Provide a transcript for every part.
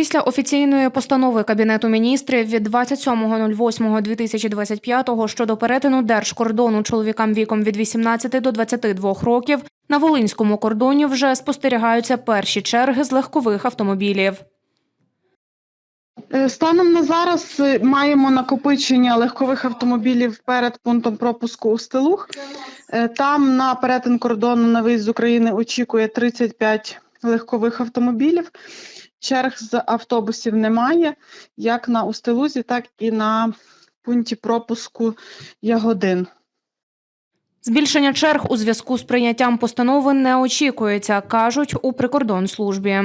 Після офіційної постанови Кабінету міністрів від 27.08.2025 щодо перетину держкордону чоловікам віком від 18 до 22 років на Волинському кордоні вже спостерігаються перші черги з легкових автомобілів. Е, Станом на зараз е, маємо накопичення легкових автомобілів перед пунктом пропуску у Стелух. Е, Там на перетин кордону на виїзд з України очікує 35 легкових автомобілів. Черг з автобусів немає, як на Устилузі, так і на пункті пропуску Ягодин. Збільшення черг у зв'язку з прийняттям постанови не очікується, кажуть у прикордонслужбі.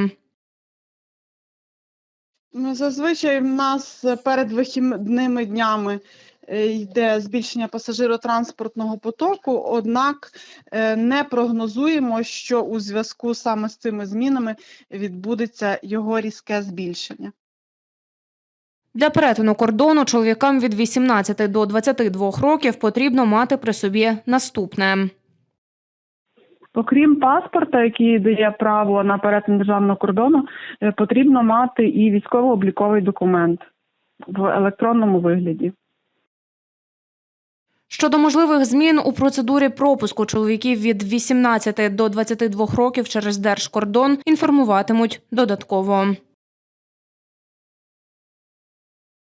Ну, Зазвичай в нас перед вихідними днями йде збільшення пасажиротранспортного потоку, однак е, не прогнозуємо, що у зв'язку саме з цими змінами відбудеться його різке збільшення. Для перетину кордону чоловікам від 18 до 22 років потрібно мати при собі наступне. Окрім паспорта, який дає право на перетин державного кордону, е, потрібно мати і військово-обліковий документ в електронному вигляді. Щодо можливих змін у процедурі пропуску чоловіків від 18 до 22 років через держкордон інформуватимуть додатково.